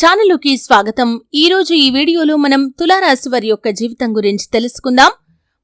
ఛానలుకి స్వాగతం. ఈ రోజు ఈ వీడియోలో మనం తులారాశి వారి యొక్క జీవితం గురించి తెలుసుకుందాం.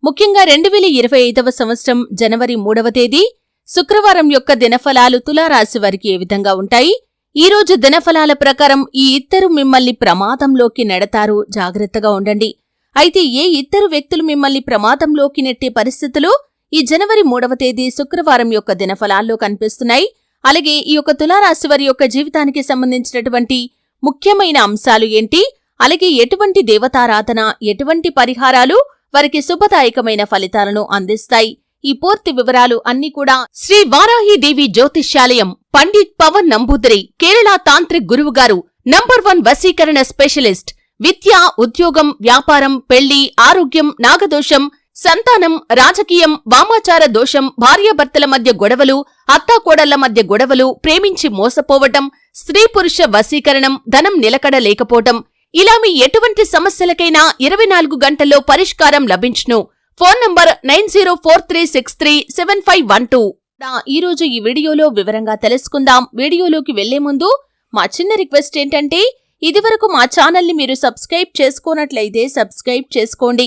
ముఖ్యంగా రెండు వేల ఇరవై ఐదవ సంవత్సరం జనవరి మూడవ తేదీ శుక్రవారం యొక్క దినఫలాలు తులారాశి వారికి ఏ విధంగా ఉంటాయి? ఈ రోజు దినఫలాల ప్రకారం ఈ ఇద్దరు మిమ్మల్ని ప్రమాదంలోకి నెడతారు. జాగ్రత్తగా ఉండండి. అయితే ఏ ఇద్దరు వ్యక్తులు మిమ్మల్ని ప్రమాదంలోకి నెట్టే పరిస్థితులు ఈ జనవరి మూడవ తేదీ శుక్రవారం యొక్క దినఫలాల్లో కనిపిస్తున్నాయి. అలాగే ఈ యొక్క తులారాశి వారి యొక్క జీవితానికి సంబంధించినటువంటి ముఖ్యమైన అంశాలు ఏంటి? అలాగే ఎటువంటి దేవతారాధన ఎటువంటి పరిహారాలు వారికి శుభదాయకమైన ఫలితాలను అందిస్తాయి? ఈ పూర్తి వివరాలు అన్ని కూడా శ్రీ వారాహి దేవి జ్యోతిష్యాలయం పండిత్ పవన్ నంబూదరి కేరళ తాంత్రిక్ గురువు గారు నంబర్ వన్ వశీకరణ స్పెషలిస్ట్ విద్య ఉద్యోగం వ్యాపారం పెళ్ళి ఆరోగ్యం నాగదోషం సంతానం రాజకీయం వామాచార దోషం భార్యాభర్తల మధ్య గొడవలు అత్తాకోడళ్ళ మధ్య గొడవలు ప్రేమించి మోసపోవటం స్త్రీ పురుష వశీకరణం ధనం నిలకడ లేకపోవటం ఇలా మీ ఎటువంటి సమస్యలకైనా ఇరవై నాలుగు గంటల్లో పరిష్కారం లభించును. Phone number nine zero four three six three seven five one two. ఈరోజు ఈ వీడియోలో వివరంగా తెలుసుకుందాం. వీడియోలోకి వెళ్ళే ముందు మా చిన్న రిక్వెస్ట్ ఏంటంటే ఇదివరకు మా ఛానల్ని మీరు సబ్స్క్రైబ్ చేసుకోనట్లయితే సబ్స్క్రైబ్ చేసుకోండి.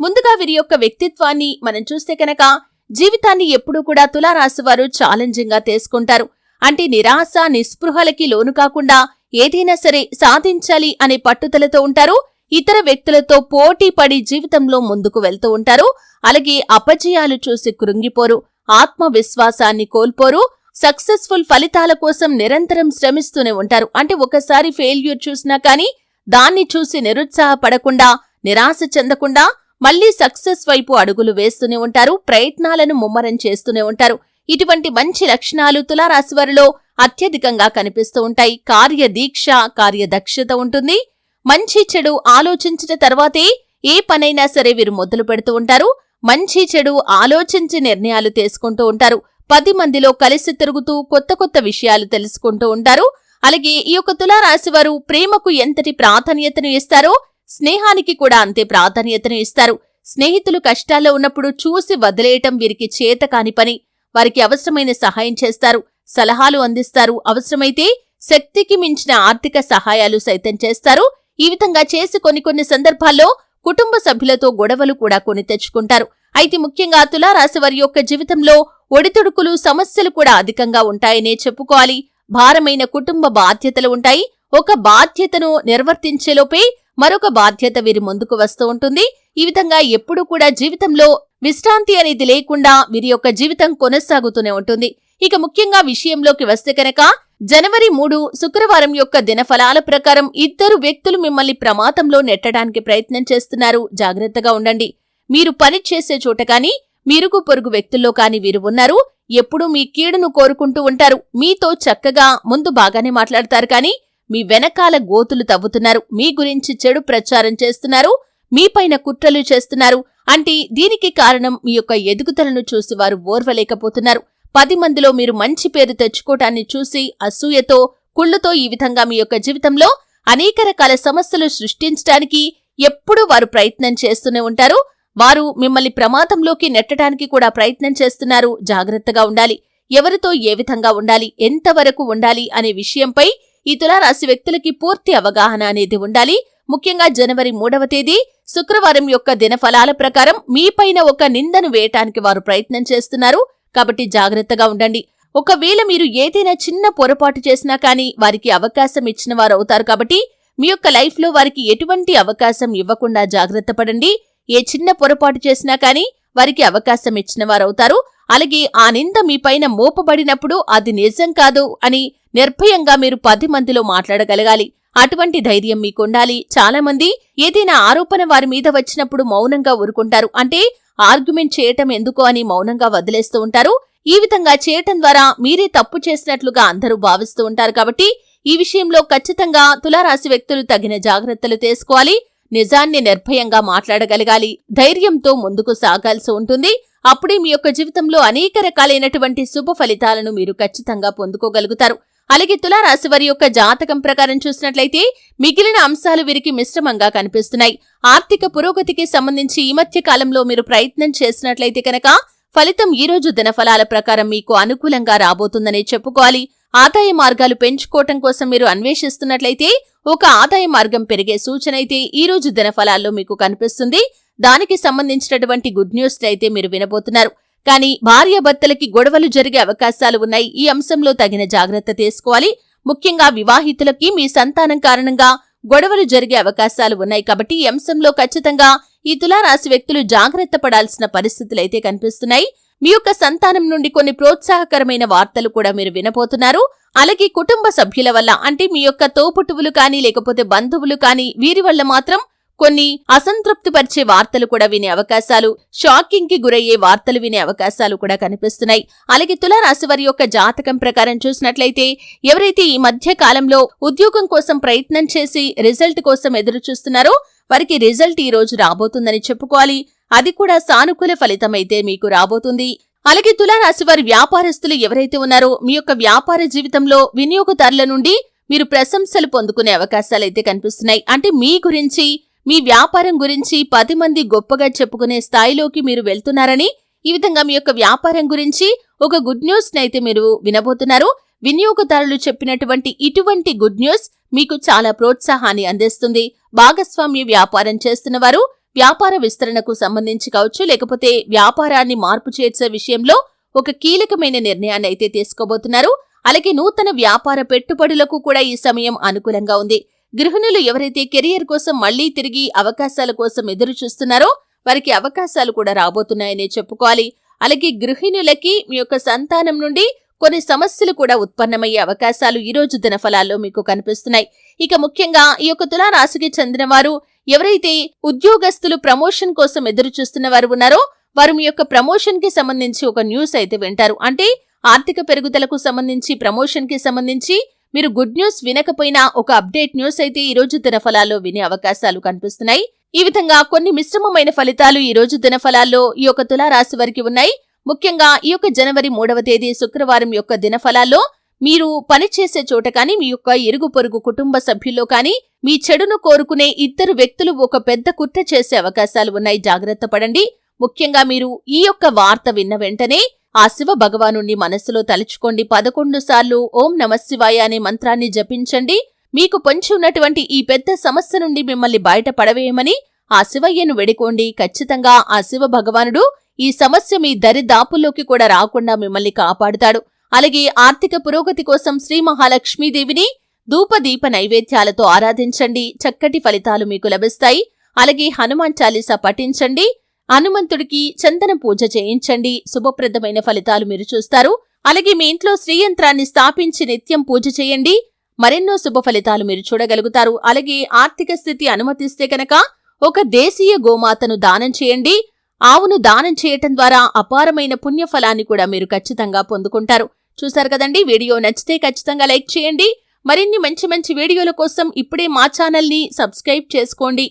ముందుగా వీరి యొక్క వ్యక్తిత్వాన్ని మనం చూస్తే కనుక జీవితాన్ని ఎప్పుడూ కూడా తులారాశివారు ఛాలెంజింగ్గా ఛాలెంజింగ్గా తీసుకుంటారు. అంటే నిరాశ నిస్పృహలకి లోను కాకుండా ఏదైనా సరే సాధించాలి అనే పట్టుదలతో ఉంటారు. ఇతర వ్యక్తులతో పోటీ పడి జీవితంలో ముందుకు వెళ్తూ ఉంటారు. అలాగే అపజయాలు చూసి కృంగిపోరు. ఆత్మవిశ్వాసాన్ని కోల్పోరు. సక్సెస్ఫుల్ ఫలితాల కోసం నిరంతరం శ్రమిస్తూనే ఉంటారు. అంటే ఒకసారి ఫెయిల్యూర్ చూసినా కానీ దాన్ని చూసి నిరుత్సాహపడకుండా నిరాశ చెందకుండా మళ్ళీ సక్సెస్ వైపు అడుగులు వేస్తూనే ఉంటారు ప్రయత్నాలను ముమ్మరం చేస్తూనే ఉంటారు. ఇటువంటి మంచి లక్షణాలు తులారాశివారిలో అత్యధికంగా కనిపిస్తూ ఉంటాయి. కార్యదీక్ష కార్యదక్షత ఉంటుంది. మంచి చెడు ఆలోచించిన తర్వాతే ఏ పనైనా సరే వీరు మొదలు పెడుతూ ఉంటారు. మంచి చెడు ఆలోచించి నిర్ణయాలు తీసుకుంటూ ఉంటారు. పది మందిలో కలిసి తిరుగుతూ కొత్త కొత్త విషయాలు తెలుసుకుంటూ ఉంటారు. అలాగే ఈ యొక్క తులారాశి వారు ప్రేమకు ఎంతటి ప్రాధాన్యతను ఇస్తారో స్నేహానికి కూడా అంతే ప్రాధాన్యతను ఇస్తారు. స్నేహితులు కష్టాల్లో ఉన్నప్పుడు చూసి వదిలేయటం వీరికి చేత కాని పని. వారికి అవసరమైన సహాయం చేస్తారు. సలహాలు అందిస్తారు. అవసరమైతే శక్తికి మించిన ఆర్థిక సహాయాలు సైతం చేస్తారు. ఈ విధంగా చేసి కొన్ని కొన్ని సందర్భాల్లో కుటుంబ సభ్యులతో గొడవలు కూడా కొని తెచ్చుకుంటారు. అయితే ముఖ్యంగా తులారాశి వారి యొక్క జీవితంలో ఒడిదుడుకులు సమస్యలు కూడా అధికంగా ఉంటాయనే చెప్పుకోవాలి. భారమైన కుటుంబ బాధ్యతలు ఉంటాయి. ఒక బాధ్యతను నిర్వర్తించేలోపే మరొక బాధ్యత వీరి ముందుకు వస్తూ ఉంటుంది. ఈ విధంగా ఎప్పుడూ కూడా జీవితంలో విశ్రాంతి అనేది లేకుండా వీరి యొక్క జీవితం కొనసాగుతూనే ఉంటుంది. ఇక ముఖ్యంగా విషయంలోకి వస్తే కనుక జనవరి మూడు శుక్రవారం యొక్క దినఫలాల ప్రకారం ఇద్దరు వ్యక్తులు మిమ్మల్ని ప్రమాదంలో నెట్టడానికి ప్రయత్నం చేస్తున్నారు. జాగ్రత్తగా ఉండండి. మీరు పని చేసే చోట కానీ మిరుగు పొరుగు వ్యక్తుల్లో కానీ వీరు ఉన్నారు. ఎప్పుడూ మీ కీడును కోరుకుంటూ ఉంటారు. మీతో చక్కగా ముందు బాగానే మాట్లాడతారు కానీ మీ వెనకాల గోతులు తవ్వుతున్నారు. మీ గురించి చెడు ప్రచారం చేస్తున్నారు. మీపైన కుట్రలు చేస్తున్నారు. అంటే దీనికి కారణం మీ యొక్క ఎదుగుదలను చూసి వారు ఓర్వలేకపోతున్నారు. పది మందిలో మీరు మంచి పేరు తెచ్చుకోటాన్ని చూసి అసూయతో కుళ్ళుతో ఈ విధంగా మీ యొక్క జీవితంలో అనేక రకాల సమస్యలు సృష్టించడానికి ఎప్పుడూ వారు ప్రయత్నం చేస్తూనే ఉంటారు. వారు మిమ్మల్ని ప్రమాదంలోకి నెట్టడానికి కూడా ప్రయత్నం చేస్తున్నారు. జాగ్రత్తగా ఉండాలి. ఎవరితో ఏ విధంగా ఉండాలి? ఎంతవరకు ఉండాలి? అనే విషయంపై ఈ తులారాశి వ్యక్తులకి పూర్తి అవగాహన అనేది ఉండాలి. ముఖ్యంగా జనవరి మూడవ తేదీ శుక్రవారం యొక్క దినఫలాల ప్రకారం మీపైన ఒక నిందను వేయటానికి వారు ప్రయత్నం చేస్తున్నారు. కాబట్టి జాగ్రత్తగా ఉండండి. ఒకవేళ మీరు ఏదైనా చిన్న పొరపాటు చేసినా కానీ వారికి అవకాశం ఇచ్చిన వారు అవుతారు కాబట్టి మీ యొక్క లైఫ్లో వారికి ఎటువంటి అవకాశం ఇవ్వకుండా జాగ్రత్త పడండి. ఏ చిన్న పొరపాటు చేసినా కానీ వారికి అవకాశం ఇచ్చిన వారవుతారు అలాగే ఆ నింద మీపైన మోపబడినప్పుడు అది నిజం కాదు అని నిర్భయంగా మీరు పది మందిలో మాట్లాడగలగాలి. అటువంటి ధైర్యం మీకుండాలి. చాలామంది ఏదైనా ఆరోపణ వారి మీద వచ్చినప్పుడు మౌనంగా ఊరుకుంటారు. అంటే ఆర్గ్యుమెంట్ చేయటం ఎందుకు అని మౌనంగా వదిలేస్తూ ఉంటారు. ఈ విధంగా చేయటం ద్వారా మీరే తప్పు చేసినట్లుగా అందరూ భావిస్తూ ఉంటారు కాబట్టి ఈ విషయంలో ఖచ్చితంగా తులారాశి వ్యక్తులు తగిన జాగ్రత్తలు తీసుకోవాలి. నిజాన్ని నిర్భయంగా మాట్లాడగలగాలి. ధైర్యంతో ముందుకు సాగాల్సి ఉంటుంది. అప్పుడే మీ యొక్క జీవితంలో అనేక రకాలైనటువంటి శుభ ఫలితాలను మీరు ఖచ్చితంగా పొందుకోగలుగుతారు. అలాగే తులారాశి వారి యొక్క జాతకం ప్రకారం చూసినట్లయితే మిగిలిన అంశాలు వీరికి మిశ్రమంగా కనిపిస్తున్నాయి. ఆర్థిక పురోగతికి సంబంధించి ఈ మధ్య కాలంలో మీరు ప్రయత్నం చేసినట్లయితే కనుక ఫలితం ఈ రోజు దినఫలాల ప్రకారం మీకు అనుకూలంగా రాబోతుందనే చెప్పుకోవాలి. ఆదాయ మార్గాలు పెంచుకోవటం కోసం మీరు అన్వేషిస్తున్నట్లయితే ఒక ఆదాయ మార్గం పెరిగే సూచన అయితే ఈ రోజు దినఫలాల్లో మీకు కనిపిస్తుంది. దానికి సంబంధించినటువంటి గుడ్ న్యూస్ అయితే మీరు వినబోతున్నారు. కానీ భార్యాభర్తలకి గొడవలు జరిగే అవకాశాలు ఉన్నాయి. ఈ అంశంలో తగిన జాగ్రత్త తీసుకోవాలి. ముఖ్యంగా వివాహితులకి మీ సంతానం కారణంగా గొడవలు జరిగే అవకాశాలు ఉన్నాయి. కాబట్టి ఈ అంశంలో ఖచ్చితంగా ఈ తులారాశి వ్యక్తులు జాగ్రత్త పడాల్సిన పరిస్థితులు అయితే కనిపిస్తున్నాయి. మీ యొక్క సంతానం నుండి కొన్ని ప్రోత్సాహకరమైన వార్తలు కూడా మీరు వినబోతున్నారు. అలాగే కుటుంబ సభ్యుల వల్ల అంటే మీ యొక్క తోపుటువులు కానీ లేకపోతే బంధువులు కానీ వీరి వల్ల మాత్రం కొన్ని అసంతృప్తిపరిచే వార్తలు కూడా వినే అవకాశాలు షాకింగ్కి గురయ్యే వార్తలు వినే అవకాశాలు కూడా కనిపిస్తున్నాయి. అలాగే తులారాశి వారి యొక్క జాతకం ప్రకారం చూసినట్లయితే ఎవరైతే ఈ మధ్య కాలంలో ఉద్యోగం కోసం ప్రయత్నం చేసి రిజల్ట్ కోసం ఎదురు చూస్తున్నారో వారికి రిజల్ట్ ఈ రోజు రాబోతుందని చెప్పుకోవాలి. అది కూడా సానుకూల ఫలితమైతే మీకు రాబోతుంది. అలాగే తులారాశి వారి వ్యాపారస్తులు ఎవరైతే ఉన్నారో మీ యొక్క వ్యాపార జీవితంలో వినియోగదారుల నుండి మీరు ప్రశంసలు పొందుకునే అవకాశాలైతే కనిపిస్తున్నాయి. అంటే మీ గురించి మీ వ్యాపారం గురించి పది మంది గొప్పగా చెప్పుకునే స్థాయిలోకి మీరు వెళ్తున్నారని ఈ విధంగా మీ యొక్క వ్యాపారం గురించి ఒక గుడ్ న్యూస్ అయితే మీరు వినబోతున్నారు. వినియోగదారులు చెప్పినటువంటి ఇటువంటి గుడ్ న్యూస్ మీకు చాలా ప్రోత్సాహాన్ని అందిస్తుంది. భాగస్వామ్య వ్యాపారం చేస్తున్న వారు వ్యాపార విస్తరణకు సంబంధించి కావచ్చు లేకపోతే వ్యాపారాన్ని మార్పు చేర్చే విషయంలో ఒక కీలకమైన నిర్ణయాన్ని అయితే తీసుకోబోతున్నారు. అలాగే నూతన వ్యాపార పెట్టుబడులకు కూడా ఈ సమయం అనుకూలంగా ఉంది. గృహిణులు ఎవరైతే కెరియర్ కోసం మళ్ళీ తిరిగి అవకాశాల కోసం ఎదురు చూస్తున్నారో వారికి అవకాశాలు కూడా రాబోతున్నాయనే చెప్పుకోవాలి. అలాగే గృహిణులకి మీ యొక్క సంతానం నుండి కొన్ని సమస్యలు కూడా ఉత్పన్నమయ్యే అవకాశాలు ఈ రోజు దినఫలాల్లో మీకు కనిపిస్తున్నాయి. ఇక ముఖ్యంగా ఈ యొక్క తులారాశికి చెందిన వారు ఎవరైతే ఉద్యోగస్తులు ప్రమోషన్ కోసం ఎదురు చూస్తున్న వారు ఉన్నారో వారు మీ యొక్క ప్రమోషన్కి సంబంధించి ఒక న్యూస్ అయితే వింటారు. అంటే ఆర్థిక పెరుగుదలకు సంబంధించి ప్రమోషన్కి సంబంధించి మీరు గుడ్ న్యూస్ వినకపోయినా ఒక అప్డేట్ న్యూస్ అయితే ఈ రోజు దినఫలాల్లో వినే అవకాశాలు కనిపిస్తున్నాయి. ఈ విధంగా కొన్ని మిశ్రమమైన ఫలితాలు ఈ రోజు దినఫలాల్లో ఈ యొక్క తులారాశి వారికి ఉన్నాయి. ముఖ్యంగా ఈ యొక్క జనవరి మూడవ తేదీ శుక్రవారం యొక్క దినఫలాల్లో మీరు పనిచేసే చోట కానీ మీ యొక్క ఇరుగు పొరుగు కుటుంబ సభ్యుల్లో కానీ మీ చెడును కోరుకునే ఇద్దరు వ్యక్తులు ఒక పెద్ద కుట్ర చేసే అవకాశాలు ఉన్నాయి. జాగ్రత్త పడండి. ముఖ్యంగా మీరు ఈ యొక్క వార్త విన్న వెంటనే ఆ శివ భగవాను మనస్సులో తలుచుకోండి. పదకొండు సార్లు ఓం నమశివాయ అనే మంత్రాన్ని జపించండి. మీకు పొంచి ఉన్నటువంటి ఈ పెద్ద సమస్య నుండి మిమ్మల్ని బయట పడవేయమని ఆ శివయ్యను వెడుకోండి. ఖచ్చితంగా ఆ శివ భగవానుడు ఈ సమస్య మీ దరిదాపుల్లోకి కూడా రాకుండా మిమ్మల్ని కాపాడుతాడు. అలాగే ఆర్థిక పురోగతి కోసం శ్రీ మహాలక్ష్మీదేవిని ధూపదీప నైవేద్యాలతో ఆరాధించండి. చక్కటి ఫలితాలు మీకు లభిస్తాయి. అలాగే హనుమాన్ చాలీసా పఠించండి. హనుమంతుడికి చందన పూజ చేయించండి. శుభప్రదమైన ఫలితాలు మీరు చూస్తారు. అలాగే మీ ఇంట్లో శ్రీయంత్రాన్ని స్థాపించి నిత్యం పూజ చేయండి. మరెన్నో శుభ ఫలితాలు మీరు చూడగలుగుతారు. అలాగే ఆర్థిక స్థితి అనుమతిస్తే కనుక ఒక దేశీయ గోమాతను దానం చేయండి. ఆవును దానం చేయటం ద్వారా అపారమైన పుణ్యఫలాన్ని కూడా మీరు ఖచ్చితంగా పొందుకుంటారు. చూశారు కదండి? వీడియో నచ్చితే ఖచ్చితంగా లైక్ చేయండి. మరిన్ని మంచి మంచి వీడియోల కోసం ఇప్పుడే మా ఛానల్ని సబ్స్క్రైబ్ చేసుకోండి.